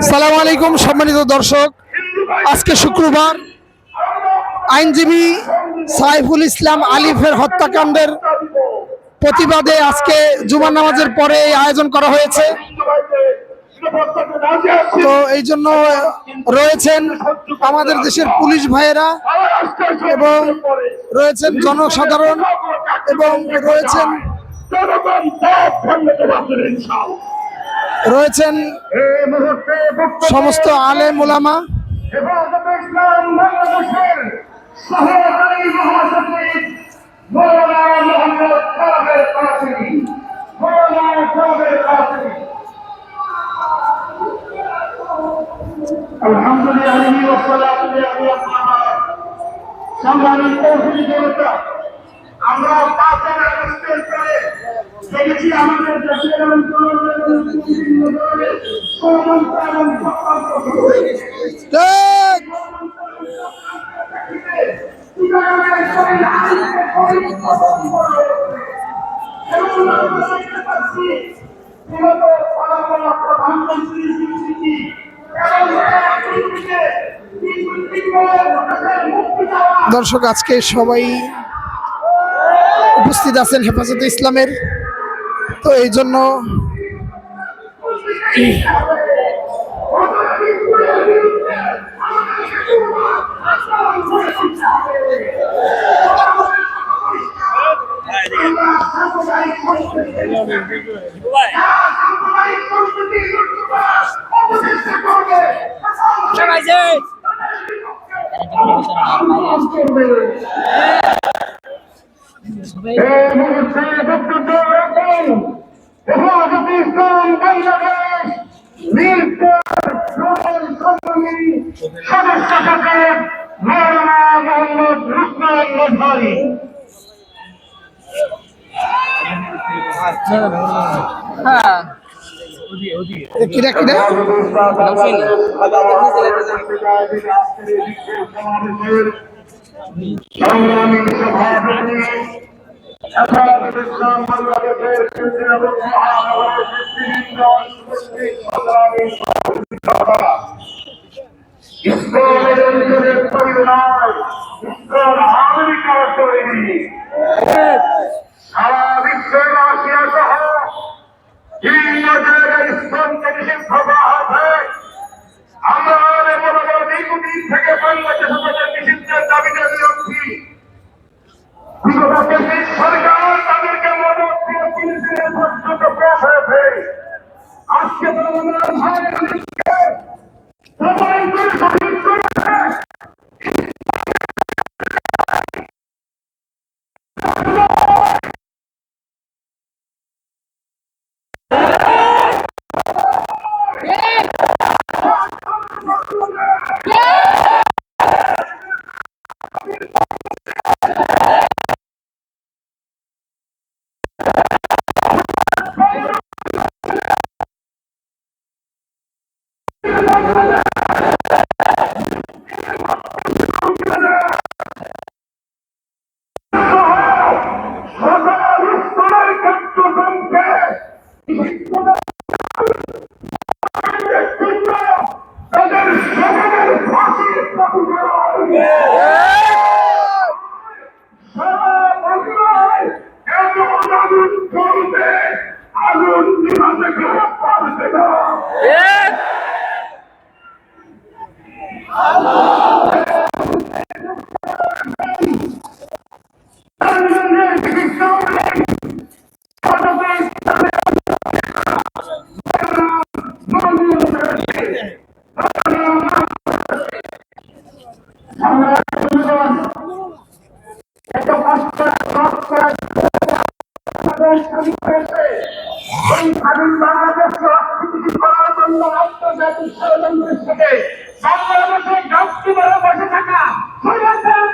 সালাম আলাইকুম, সম্মানিত দর্শক। আজকে শুক্রবার। আইনজীবী সাইফুল ইসলাম আলিফের হত্যাকাণ্ডের প্রতিবাদে আজকে জুমার নামাজের পরে এই আয়োজন করা হয়েছে। তো এই জন্য রয়েছেন আমাদের দেশের পুলিশ ভাইয়েরা এবং রয়েছেন জনসাধারণ এবং রয়েছেন রয়েছেন সমস্ত আলে জনতা আমরা আগস্টের পরে দেখেছি আমাদের দেশের! দর্শক আজকে সবাই উপস্থিত আছেন হেফাজতে ইসলামের তো এই জন্য এই কিরা কিরা সংগ্রামী সকল স্বাধীন বাংলাদেশকে করার বাংলাদেশে মেরে বসে থাকা সৈন্যদের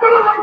¡Pero la